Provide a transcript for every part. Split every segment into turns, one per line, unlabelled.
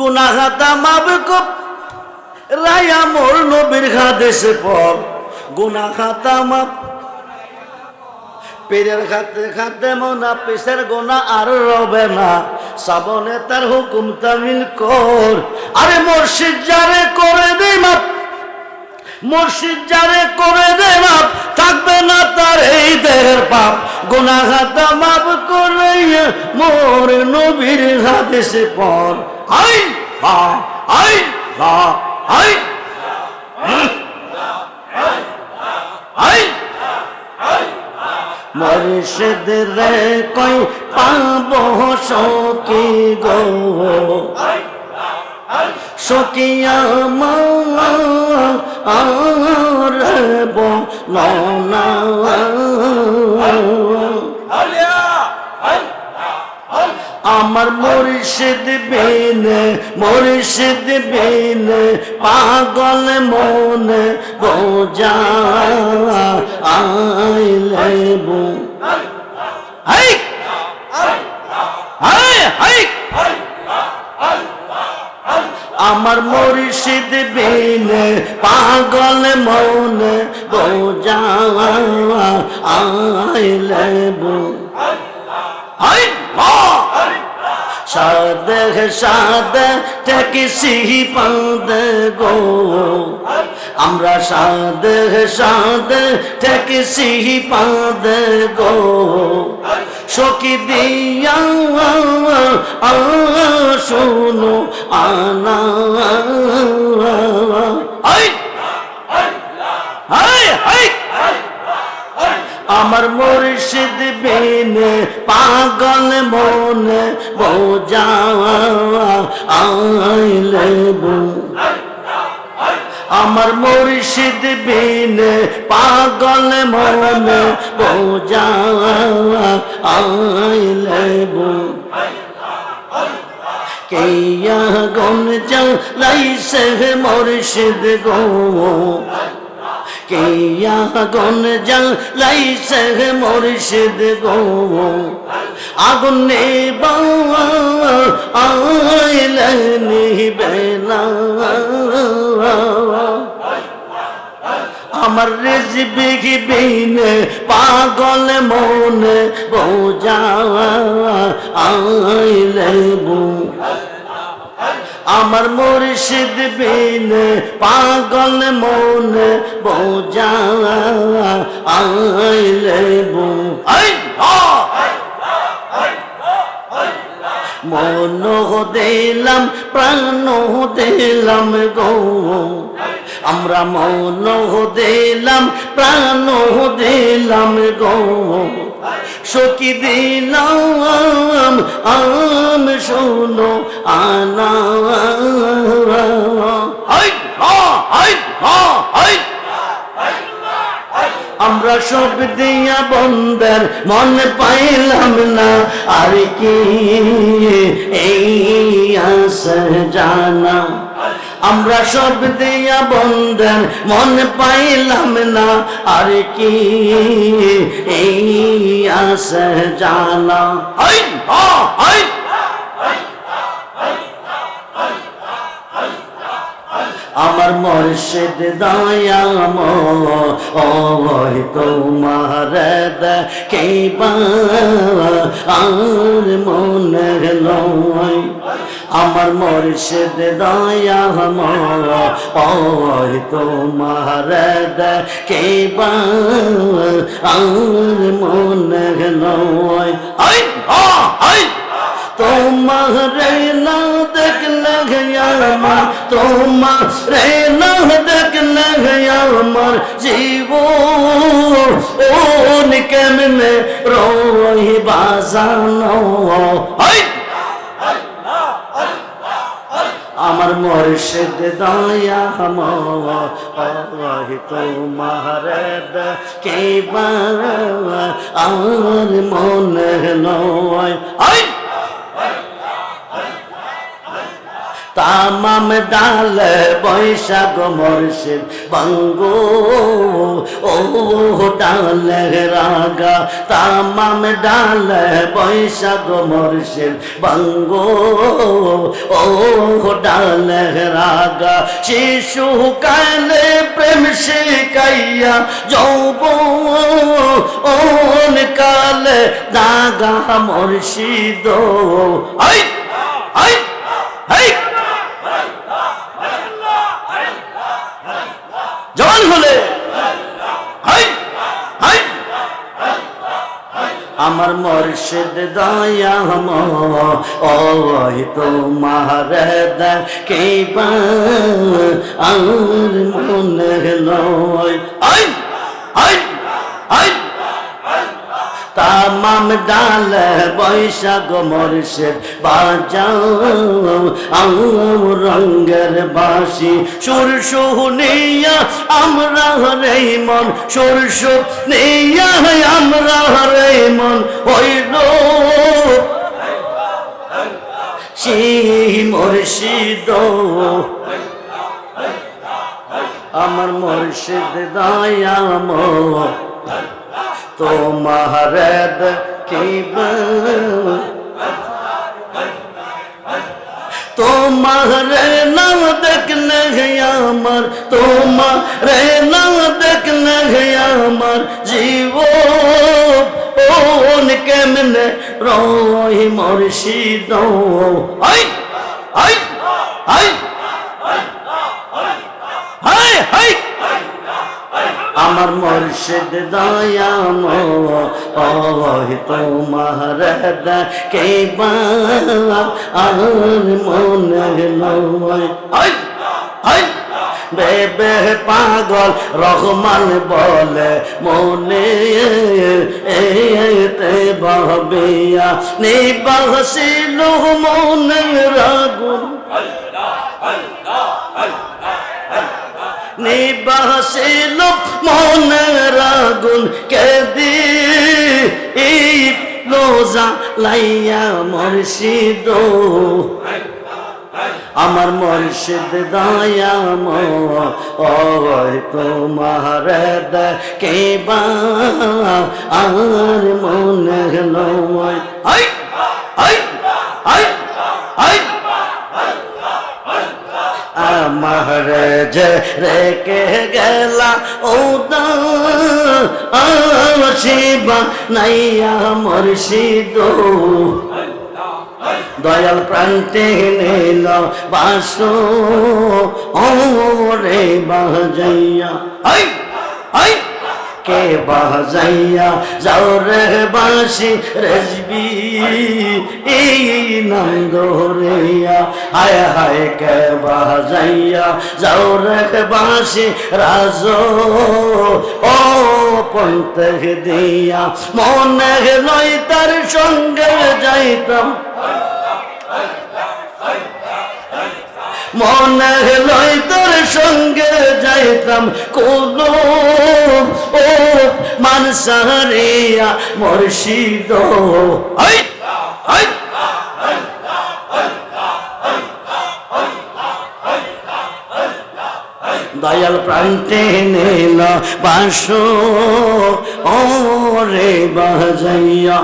গুনাহাতা মাবে কপ রায়া মোর নবীর খাদেশে পর। গুনাহাতা মাপ পীরের খাতে খাতে মনা পিসের গোনা আর রবে না। সাবনে তার হুকুম তামিল কর। আরে মসজিদ যারে করে দে মাপ মসজিদ যারে করে দে মাপ থাকবে না তার এই দেহের পাপ গুনাহাতা মাপ করে মোর নবীর হাদেশে পর। আই বা আই বা আই আই মরিষদ রে কই পাব সকি গো? সকিয়া মার বনা আমার মুর্শিদ বিন মুর্শিদ বিন, পাগল মন আইলে বু। আমার মুর্শিদ বিন, পাগল মন বোঝা আইলে বু হাই হা সাদে সাদে টেকিসি পাদ গো আমরা সাদে সাদে টেকিসি পাদ গো সকি দিয়া শুনো আনা আমার মুর্শিদ পাগল মন বোঝা আইলে আমার মুর্শিদ বিন পাগল মন বোঝা আইলে কেয়া গন লাইছে মুর্শিদ গো। কেয়া গন লাইছে মুর্শিদ গো? আগুন নেবা আইলে নিবে না। আমার রেজবি বিনে পাগল মন বোঝা আইলে বু আমার মুর্শিদ বিন পাগল মন বোঝা আইলে মন দিলাম প্রাণ দিলাম গো। আমরা মন দিলাম প্রাণ দিলাম গো। সকি দিলাম, আম শোনো, আনা সব দিয়া বন্ধের মন পাইলাম না। আর কি এই আস জানা? আমরা সব দিয়া বন্ধের মনে পাইলাম না। আর কি এই আস জানা হাই হা হাই আমার মর্ষিদ দয়াম ওই তোমার কেবা আর মনে লয়। আমার মর্ষিদ দয়াম ওই তোমার কেবা আর মনে লয়। আই আই। তোমার আমার, তোমার না দেখলে আমার জীব ও কেমনে রোহি বাজানো আমার মর্ষিদ দয়া হামি তোমার কে আর মনে নয় আই তামাম ডাল বৈশাখ মর্ষের বঙ্গো ও ডাল রাগা। তামাম ডাল বৈশাখ মর্ষের বঙ্গো ও ডাল রাগা। শিশু কালে প্রেম শিকাইয়া যৌব ওন কালে দাগা মর্ষিদ আই আই আই জবান হলে হাই হাই আমার মর্শিদ দয়াম ওই তোমার দেখে আর মনে নয় আই আই আই। তামাম ডাল বৈশাখ মর্ষের বাজাও রঙ্গের বাসি সুর নেইয়া আমরা রে মন, সুর শুনিয়া আমরা রে মন, হইল সেই মুর্শিদ। আমার মুর্শিদ দয়াম তোমার তোমার নাম দেখলে আমার তোমার নাম দেখলে আমার জীব ওন কেমনে রই মর্শিদ? আই আই আই হাই হাই আমার মর্শিদ দয়াম ওহ তোমার কে মনে বেবে পাগল রহমান বলে মনে এতে ভাবিয়া নিবাসিল মনে রাগুন নিবাসিল মনের আগুন কেদি লোজা লাইয়া মর্শিদ। আমার মর্শিদ দয়াম তোমার কেবা আর মনে নয় আই আই আই আই যে রেখে গেলা ও শিবা নাইয়া মর্শিদ। দয়াল প্রান্তে নিল বাস ও রে বাজাইয়া। কে বাজাইয়া, যাও রে বাসি রেজবি, এই নন্দ রিয়া হায় হায় কে বাজাইয়া, যাও রে বাসি রাজ। ও পন্থ দিয়া, মনে নয় তার সঙ্গে যাইতাম। মনে লই তোর সঙ্গে যাইতাম। কোন ও মানসারিয়া মর্শিদ। আই দয়াল প্রান্তে নিল বাস ও রে বাজাইয়া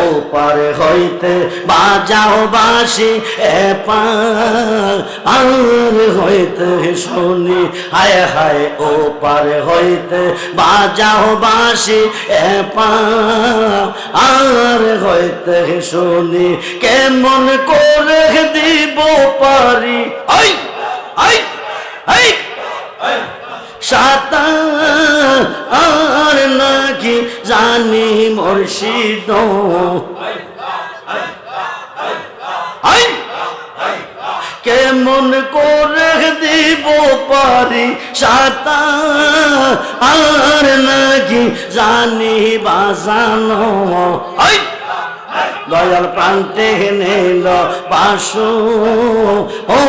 ও পারে হইতে বাজাও বাসি এ পার হইতে শুনি। হায় হায় ও পারে হইতে বাজাও বাসি এ পার আর হইতে শুনি। কেমন করে দিব জানি মুর্শিদ। কেমন করে দিব পারি আর নাকি জানি বাজানো? দয়াল প্রান্তে নিল বাসু ও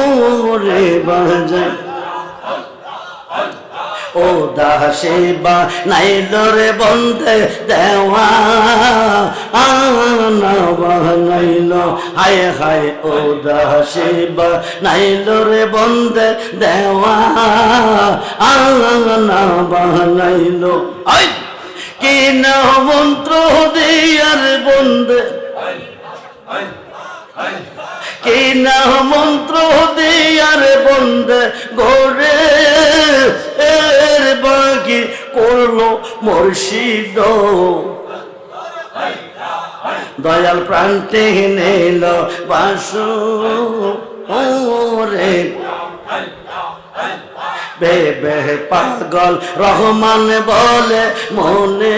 রে বাজায় ও দাসে বা নাইল রে বন্ধে দেওয়া। আনা বানাইল হায় হায় ও দাসে বা নাইল রে বন্ধে দেওয়া। আই! কি না মন্ত্র দিয়ার বন্ধে কি না মন্ত্র দিয়ার বন্ধে ঘরে? এর বাকি করল মুর্শিদ। দয়াল প্রান্তে নিল বাসু। রে বেবে পাগল রহমান বলে মনে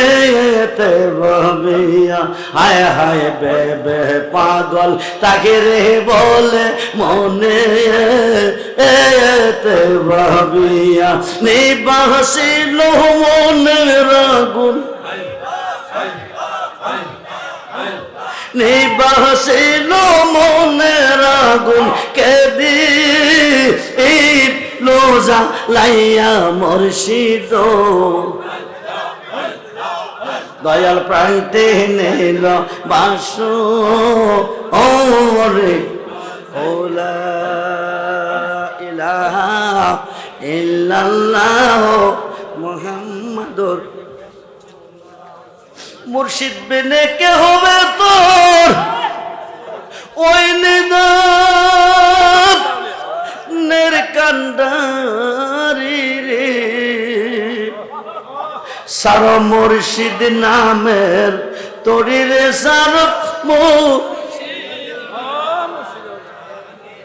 এতে ভাবিয়া। হায় হায় বেবে পাগল তাকে রে বলে মনে এতে ভাবিয়া। নিবাসিল মনের আগুন। নিবাসিল মনের আগুন। কেদি লোজা লাইয়া মর্শিদ দয়াল প্রান্তে নিল বাস। ওরে ওলা ইলাহা ইল্লাল্লাহ মুর্শিদ বেনে কে হবে তোর? ওই নিদান সার মুর্শিদ নামের তরি রে সার মো